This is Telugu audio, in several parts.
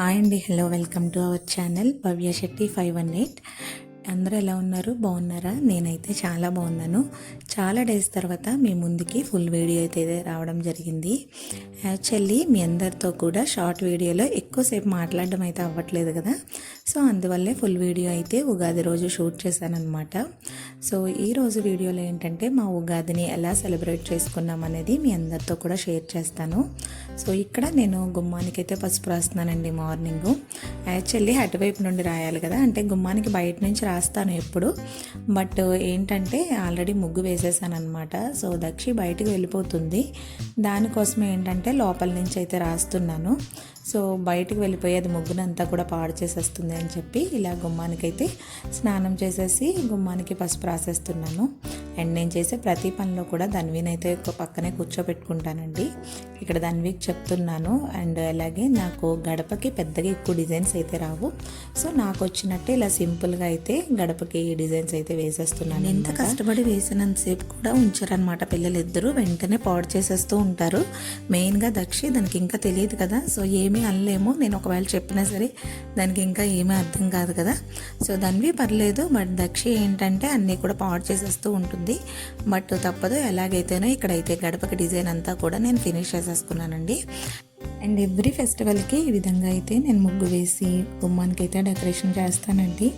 హాయ్ అండి hello welcome to our channel Bhavya Shetty five one eight అందరూ ఎలా ఉన్నారు? బాగున్నారా? నేనైతే చాలా బాగున్నాను. చాలా డేస్ తర్వాత మీ ముందుకి ఫుల్ వీడియో అయితే రావడం జరిగింది. యాక్చువల్లీ మీ అందరితో కూడా షార్ట్ వీడియోలో ఎక్కువసేపు మాట్లాడడం అయితే అవ్వట్లేదు కదా? సో అందువల్లే ఫుల్ వీడియో అయితే ఉగాది రోజు షూట్ చేశానమాట సో ఈ రోజు వీడియోలో ఏంటంటే మా ఉగాదిని ఎలా సెలబ్రేట్ చేసుకున్నాం అనేది మీ అందరితో కూడా షేర్ చేస్తాను. సో ఇక్కడ నేను గుమ్మానికి అయితే పసుపు రాస్తున్నానండి మార్నింగ్ యాక్చువల్లీ అటువైపు నుండి రాయాలి కదా? అంటే గుమ్మానికి బయట నుంచి రాస్తాను ఎప్పుడు. బట్ ఏంటంటే ఆల్రెడీ ముగ్గు వేసేసాను అనమాట సో దక్షి బయటకు వెళ్ళిపోతుంది. దానికోసం ఏంటంటే లోపల నుంచి అయితే రాస్తున్నాను. సో బయటికి వెళ్ళిపోయేది ముగ్గునంతా కూడా పాడు చేసేస్తుంది అని చెప్పి ఇలా గుమ్మానికైతే స్నానం చేసేసి గుమ్మానికి పసుపు రాసేస్తున్నాను. అండ్ నేను చేసే ప్రతి పనిలో కూడా ధన్వీనైతే ఒక పక్కనే కూర్చోబెట్టుకుంటానండి. ఇక్కడ ధన్వీకి చెప్తున్నాను. అండ్ అలాగే నాకు గడపకి పెద్దగా ఎక్కువ డిజైన్స్ అయితే రావు. సో నాకు వచ్చినట్టే ఇలా సింపుల్గా అయితే గడపకి డిజైన్స్ అయితే వేసేస్తున్నాను ఎంత కష్టపడి వేసినంతసేపు కూడా ఉంచారనమాట పిల్లలు ఇద్దరు వెంటనే పాడు చేసేస్తూ ఉంటారు. మెయిన్గా దక్షి దానికి ఇంకా తెలియదు కదా. సో ఏమీ అనలేము. నేను ఒకవేళ చెప్పినా సరే దానికి ఇంకా ఏమీ అర్థం కాదు కదా. సో దానివి పర్లేదు. బట్ దక్షి ఏంటంటే అన్నీ కూడా పాడు చేసేస్తూ ఉంటుంది. బట్ తప్పదు. ఎలాగైతేనో ఇక్కడైతే గడపకి డిజైన్ అంతా కూడా నేను ఫినిష్ చేసేసుకున్నానండి. అండ్ ఎవ్రీ ఫెస్టివల్కి ఈ విధంగా అయితే నేను ముగ్గు వేసి గుమ్మానికి అయితే డెకరేషన్ చేస్తానండి.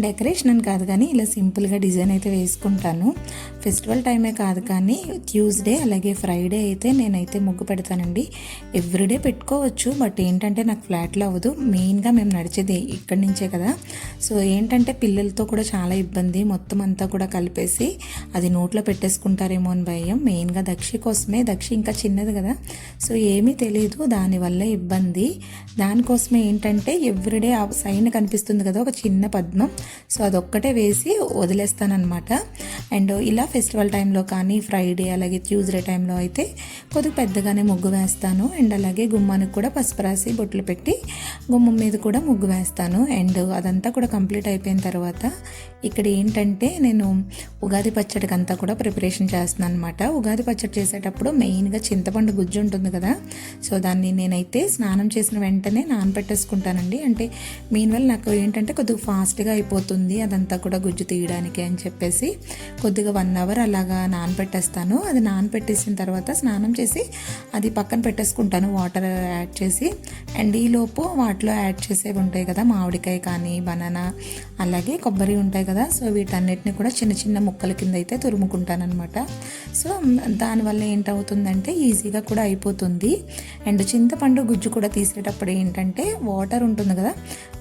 డెకరేషన్ అని కాదు కానీ ఇలా సింపుల్గా డిజైన్ అయితే వేసుకుంటాను. ఫెస్టివల్ టైమే కాదు కానీ ట్యూస్డే అలాగే ఫ్రైడే అయితే నేనైతే ముగ్గు పెడతానండి. ఎవ్రీడే పెట్టుకోవచ్చు బట్ ఏంటంటే నాకు ఫ్లాట్లో అవ్వదు. మెయిన్గా మేము నడిచేది ఇక్కడి నుంచే కదా. సో ఏంటంటే పిల్లలతో కూడా చాలా ఇబ్బంది. మొత్తం అంతా కూడా కలిపేసి అది నోట్లో పెట్టేసుకుంటారేమో అని భయం. మెయిన్గా దక్షి కోసమే. దక్షి ఇంకా చిన్నది కదా. సో ఏమీ తెలియదు. దానివల్ల ఇబ్బంది. దానికోసమే ఏంటంటే ఎవ్రీడే ఆ సైన్ కనిపిస్తుంది కదా ఒక చిన్న పద్మం. సో అదొక్కటే వేసి వదిలేస్తానమాట అండ్ ఇలా ఫెస్టివల్ టైంలో కానీ ఫ్రైడే అలాగే ట్యూస్డే టైంలో అయితే కొద్దిగా పెద్దగానే ముగ్గు వేస్తాను. అండ్ అలాగే గుమ్మానికి కూడా పసుపు రాసి బొట్లు పెట్టి గుమ్మం మీద కూడా ముగ్గు వేస్తాను. అండ్ అదంతా కూడా కంప్లీట్ అయిపోయిన తర్వాత ఇక్కడ ఏంటంటే నేను ఉగాది పచ్చడికి అంతా కూడా ప్రిపరేషన్ చేస్తున్నాను అనమాట ఉగాది పచ్చడి చేసేటప్పుడు మెయిన్గా చింతపండు గుజ్జు ఉంటుంది కదా సో దాన్ని నేనైతే స్నానం చేసిన వెంటనే నానబెట్టేసుకుంటానండి. అంటే మీన్వల్ నాకు ఏంటంటే కొద్దిగా ఫాస్ట్గా అయిపోతుంది. అదంతా కూడా గుజ్జు తీయడానికి అని చెప్పేసి కొద్దిగా వన్ అవర్ అలాగా నానబెట్టేస్తాను. అది నానబెట్టేసిన తర్వాత స్నానం చేసి అది పక్కన పెట్టేసుకుంటాను వాటర్ యాడ్ చేసి. అండ్ ఈలోపు వాటిలో యాడ్ చేసేవి ఉంటాయి కదా మామిడికాయ కానీ బనానా అలాగే కొబ్బరి ఉంటాయి కదా. సో వీటన్నిటిని కూడా చిన్న చిన్న ముక్కల కింద అయితే తురుముకుంటాను అనమాట సో దానివల్ల ఏంటవుతుందంటే ఈజీగా కూడా అయిపోతుంది. అండ్ చింతపండు గుజ్జు కూడా తీసేటప్పుడు ఏంటంటే వాటర్ ఉంటుంది కదా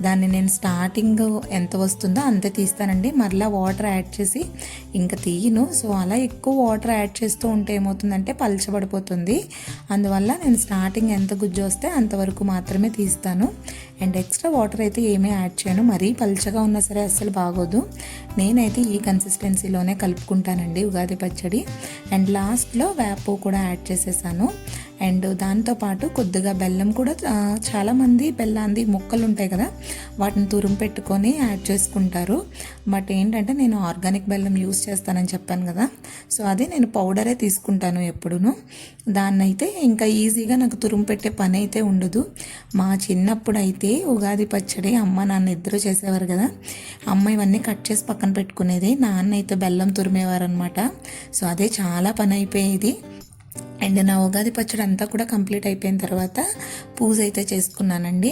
దాన్ని నేను స్టార్టింగ్ ఎంత వస్తుందో అంతే తీస్తానండి. మరలా వాటర్ యాడ్ చేసి ఇంకా తీయను. సో అలా ఎక్కువ వాటర్ యాడ్ చేస్తూ ఉంటే ఏమవుతుందంటే పలచబడిపోతుంది. అందువల్ల నేను స్టార్టింగ్ ఎంత గుజ్జు వస్తే అంతవరకు మాత్రమే తీస్తాను. అండ్ ఎక్స్ట్రా వాటర్ అయితే ఏమీ యాడ్ చేయను. మరీ పల్చగా ఉన్నా సరే అస్సలు బాగోదు. నేనైతే ఈ కన్సిస్టెన్సీలోనే కలుపుకుంటానండి ఉగాది పచ్చడి. అండ్ లాస్ట్లో వేపో కూడా యాడ్ చేసేసాను. అండ్ దాంతోపాటు కొద్దిగా బెల్లం కూడా చాలామంది బెల్లాంది ముక్కలు ఉంటాయి కదా వాటిని తురుము పెట్టుకొని యాడ్ చేసుకుంటారు. బట్ ఏంటంటే నేను ఆర్గానిక్ బెల్లం యూస్ చేస్తానని చెప్పాను కదా సో అది నేను పౌడరే తీసుకుంటాను ఎప్పుడును. దాన్నైతే ఇంకా ఈజీగా నాకు తురుము పెట్టే పని అయితే ఉండదు. మా చిన్నప్పుడు అయితే ఉగాది పచ్చడి అమ్మ నాన్న ఇద్దరు చేసేవారు కదా. అమ్మ ఇవన్నీ కట్ చేసి పక్కన పెట్టుకునేది. నాన్న అయితే బెల్లం తురిమేవారు అనమాట సో అదే చాలా పని అయిపోయేది. అండ్ నా ఉగాది పచ్చడి అంతా కూడా కంప్లీట్ అయిపోయిన తర్వాత పూజ అయితే చేసుకున్నానండి.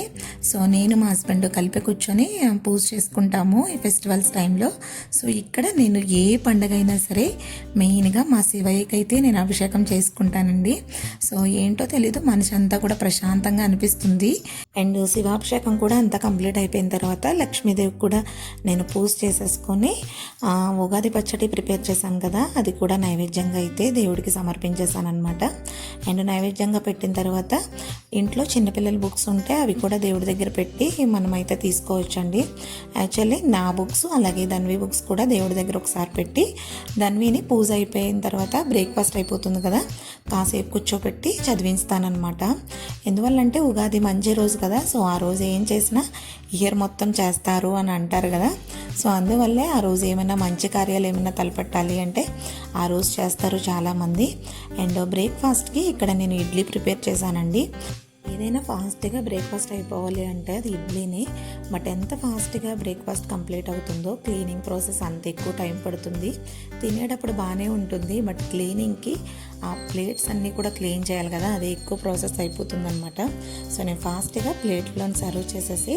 సో నేను మా హస్బెండ్ కలిపి కూర్చొని పూజ చేసుకుంటాము ఈ ఫెస్టివల్స్ టైంలో. సో ఇక్కడ నేను ఏ పండగ అయినా సరే మెయిన్గా మా శివయ్యకి అయితే నేను అభిషేకం చేసుకుంటానండి. సో ఏంటో తెలీదు మనిషి అంతా కూడా ప్రశాంతంగా అనిపిస్తుంది. అండ్ శివాభిషేకం కూడా అంతా కంప్లీట్ అయిపోయిన తర్వాత లక్ష్మీదేవి కూడా నేను పూజ చేసేసుకొని ఉగాది పచ్చడి ప్రిపేర్ చేశాను కదా అది కూడా నైవేద్యంగా అయితే దేవుడికి సమర్పించేశాను అనమాట అండ్ నైవేద్యంగా పెట్టిన తర్వాత ఇంట్లో చిన్నపిల్లల బుక్స్ ఉంటే అవి కూడా దేవుడి దగ్గర పెట్టి మనమైతే తీసుకోవచ్చండి. యాక్చువల్లీ నా బుక్స్ అలాగే ధన్వి బుక్స్ కూడా దేవుడి దగ్గర ఒకసారి పెట్టి ధన్విని పూజ అయిపోయిన తర్వాత బ్రేక్ఫాస్ట్ అయిపోతుంది కదా కాసేపు కూర్చోపెట్టి చదివిస్తానమాట ఎందువల్లంటే ఉగాది మంచి రోజు కదా సో ఆ రోజు ఏం చేసినా ఇయర్ మొత్తం చేస్తారు అని అంటారు కదా. సో అందువల్లే ఆ రోజు ఏమైనా మంచి కార్యాలు ఏమైనా తలపెట్టాలి అంటే ఆ రోజు చేస్తారు చాలామంది. అండ్ బ్రేక్ఫాస్ట్కి ఇక్కడ నేను ఇడ్లీ ప్రిపేర్ చేశానండి. ఏదైనా ఫాస్ట్గా బ్రేక్ఫాస్ట్ అయిపోవాలి అంటే అది ఇడ్లీనే. బట్ ఎంత ఫాస్ట్గా బ్రేక్ఫాస్ట్ కంప్లీట్ అవుతుందో క్లీనింగ్ ప్రాసెస్ అంత ఎక్కువ టైం పడుతుంది. తినేటప్పుడు బాగానే ఉంటుంది. బట్ క్లీనింగ్కి ఆ ప్లేట్స్ అన్నీ కూడా క్లీన్ చేయాలి కదా అది ఎక్కువ ప్రాసెస్ అయిపోతుంది అనమాట సో నేను ఫాస్ట్గా ప్లేట్లను సర్వ్ చేసేసి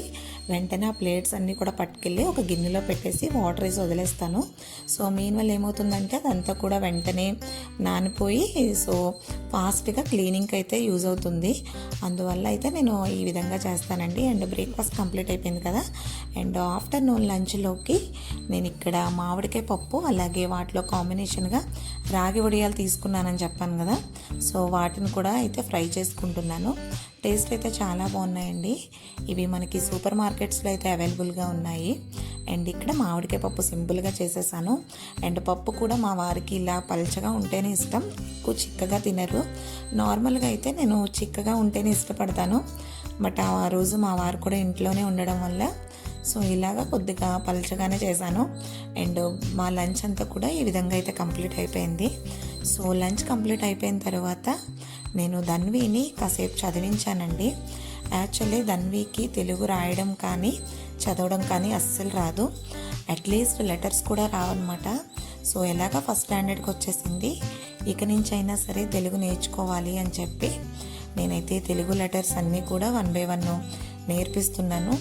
వెంటనే ఆ ప్లేట్స్ అన్నీ కూడా పట్టుకెళ్ళి ఒక గిన్నెలో పెట్టేసి వాటర్ వేసి వదిలేస్తాను. సో మీన్ వల్ల ఏమవుతుందంటే అదంతా కూడా వెంటనే నానిపోయి సో ఫాస్ట్గా క్లీనింగ్కి అయితే యూజ్ అవుతుంది. అందువల్ల అయితే నేను ఈ విధంగా చేస్తానండి. అండ్ బ్రేక్ఫాస్ట్ కంప్లీట్ అయిపోయింది కదా అండ్ ఆఫ్టర్నూన్ లంచ్లోకి నేను ఇక్కడ మామిడికాయ పప్పు అలాగే వాటిలో కాంబినేషన్గా రాగి వడియాలు తీసుకున్నానని చెప్పి చెప్పాను కదా. సో వాటిని కూడా అయితే ఫ్రై చేసుకుంటున్నాను. టేస్ట్ అయితే చాలా బాగున్నాయండి. ఇవి మనకి సూపర్ మార్కెట్స్లో అయితే అవైలబుల్గా ఉన్నాయి. అండ్ ఇక్కడ మామిడికాయ పప్పు సింపుల్గా చేసేసాను. అండ్ పప్పు కూడా మా వారికి ఇలా పల్చగా ఉంటేనే ఇష్టం. ఎక్కువ చిక్కగా తినరు. నార్మల్గా అయితే నేను చిక్కగా ఉంటేనే ఇష్టపడతాను. బట్ ఆ రోజు మా వారు కూడా ఇంట్లోనే ఉండడం వల్ల సో ఇలాగ కొద్దిగా పలచగానే చేశాను. అండ్ మా లంచ్ అంతా కూడా ఈ విధంగా అయితే కంప్లీట్ అయిపోయింది. సో లంచ్ కంప్లీట్ అయిపోయిన తర్వాత నేను ధన్వీని కాసేపు చదివించానండి. యాక్చువల్లీ ధన్వీకి తెలుగు రాయడం కానీ చదవడం కానీ అస్సలు రాదు. అట్లీస్ట్ లెటర్స్ కూడా రావన్నమాట. సో ఎలాగ ఫస్ట్ స్టాండర్డ్కి వచ్చేసింది? ఇక నుంచి అయినా సరే తెలుగు నేర్చుకోవాలి అని చెప్పి నేనైతే తెలుగు లెటర్స్ అన్నీ కూడా వన్ బై వన్ నేర్పిస్తున్నాను.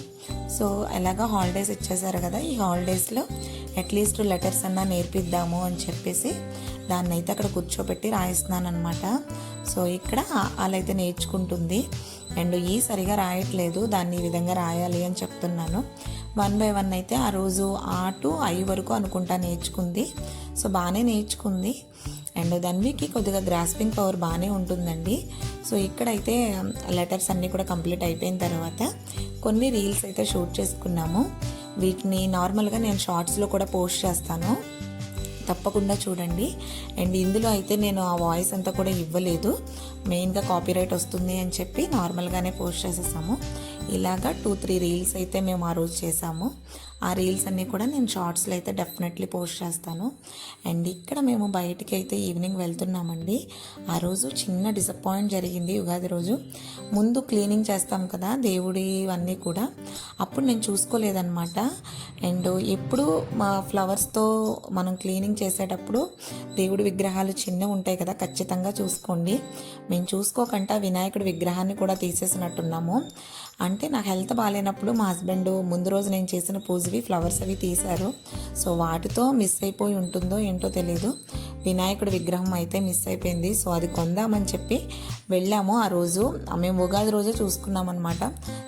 సో ఎలాగా హాలిడేస్ ఇచ్చేసారు కదా ఈ హాలిడేస్లో అట్లీస్ట్ లెటర్స్ అన్నా నేర్పిద్దాము అని చెప్పేసి దాన్ని అయితే అక్కడ కూర్చోబెట్టి రాయిస్తున్నాను అనమాట సో ఇక్కడ వాళ్ళైతే నేర్చుకుంటుంది. అండ్ ఈ సరిగా రాయట్లేదు దాన్ని ఈ విధంగా రాయాలి అని చెప్తున్నాను. వన్ బై వన్ అయితే ఆ రోజు ఆ టు ఐ వరకు అనుకుంటా నేర్చుకుంది. సో బాగానే నేర్చుకుంది. అండ్ దన్వికి కొద్దిగా గ్రాస్పింగ్ పవర్ బాగానే ఉంటుందండి. సో ఇక్కడైతే లెటర్స్ అన్నీ కూడా కంప్లీట్ అయిపోయిన తర్వాత కొన్ని రీల్స్ అయితే షూట్ చేసుకున్నాము. వీటిని నార్మల్గా నేను షార్ట్స్లో కూడా పోస్ట్ చేస్తాను. తప్పకుండా చూడండి. అండ్ ఇందులో అయితే నేను ఆ వాయిస్ అంతా కూడా ఇవ్వలేదు. మెయిన్గా కాపీరైట్ వస్తుంది అని చెప్పి నార్మల్గానే పోస్ట్ చేసేసాము. ఇలాగా టూ త్రీ రీల్స్ అయితే మేము ఆ రోజు చేసాము. ఆ రీల్స్ అన్నీ కూడా నేను షార్ట్స్లో అయితే డెఫినెట్లీ పోస్ట్ చేస్తాను. అండ్ ఇక్కడ మేము బయటికి అయితే ఈవినింగ్ వెళ్తున్నామండి. ఆ రోజు చిన్న డిసప్పాయింట్ జరిగింది ఉగాది రోజు. ముందు క్లీనింగ్ చేస్తాం కదా దేవుడి ఇవన్నీ కూడా. అప్పుడు నేను చూసుకోలేదన్నమాట. అండ్ ఎప్పుడు మా ఫ్లవర్స్తో మనం క్లీనింగ్ చేసేటప్పుడు దేవుడి విగ్రహాలు చిన్న ఉంటాయి కదా ఖచ్చితంగా చూసుకోండి. మేము చూసుకోకుండా వినాయకుడి విగ్రహాన్ని కూడా తీసేసినట్టున్నాము. అంటే నా హెల్త్ బాగాలేనప్పుడు మా హస్బెండ్ ముందు రోజు నేను చేసిన అవి ఫ్లవర్స్ అవి తీశారు. సో వాటితో మిస్ అయిపోయి ఉంటుందో ఏంటో తెలియదు వినాయకుడి విగ్రహం అయితే మిస్ అయిపోయింది. సో అది కొందామని చెప్పి వెళ్ళాము. ఆ రోజు మేము ఉగాది రోజే చూసుకున్నాం అనమాట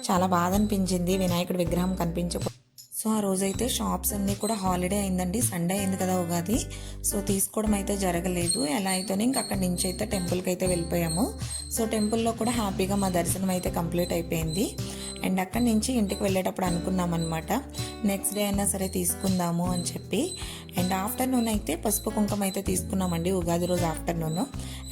చాలా బాధ అనిపించింది వినాయకుడి విగ్రహం కనిపించకు. సో ఆ రోజైతే షాప్స్ అన్నీ కూడా హాలిడే అయిందండి. సండే అయింది కదా ఉగాది. సో తీసుకోవడం అయితే జరగలేదు. ఎలా అయితేనే ఇంక అక్కడి నుంచి అయితే టెంపుల్కి అయితే వెళ్ళిపోయాము. సో టెంపుల్లో కూడా హ్యాపీగా మా దర్శనం అయితే కంప్లీట్ అయిపోయింది. అండ్ అక్కడి నుంచి ఇంటికి వెళ్ళేటప్పుడు అనుకున్నాం అనమాట నెక్స్ట్ డే అయినా సరే తీసుకుందాము అని చెప్పి. అండ్ ఆఫ్టర్నూన్ అయితే పసుపు కుంకుమ అయితే తీసుకున్నామండి ఉగాది రోజు ఆఫ్టర్నూన్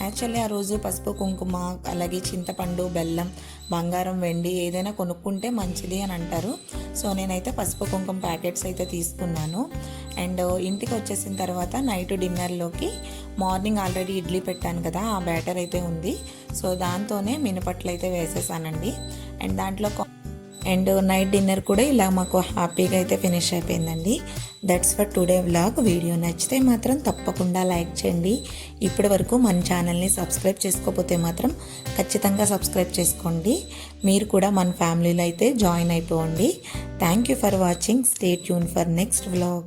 యాక్చువల్లీ ఆ రోజు పసుపు కుంకుమ అలాగే చింతపండు బెల్లం బంగారం వెండి ఏదైనా కొనుక్కుంటే మంచిది అని అంటారు. సో నేనైతే పసుపు కుంకుమ ప్యాకెట్స్ అయితే తీసుకున్నాను. అండ్ ఇంటికి వచ్చేసిన తర్వాత నైట్ డిన్నర్లోకి మార్నింగ్ ఆల్రెడీ ఇడ్లీ పెట్టాను కదా ఆ బ్యాటర్ అయితే ఉంది. సో దాంతోనే మినపట్లు అయితే వేసేసానండి. అండ్ దాంట్లో అండ్ నైట్ డిన్నర్ కూడా ఇలా మాకు హ్యాపీగా అయితే ఫినిష్ అయిపోయిందండి. That's for today vlog video నచ్చితే మాత్రం తప్పకుండా లైక్ చేయండి. ఇప్పటి వరకు మన ఛానల్ని సబ్స్క్రైబ్ చేసుకోకపోతే మాత్రం ఖచ్చితంగా సబ్స్క్రైబ్ చేసుకోండి. మీరు కూడా మన ఫ్యామిలీలో అయితే జాయిన్ అయిపోండి. Thank you for watching stay tune for next vlog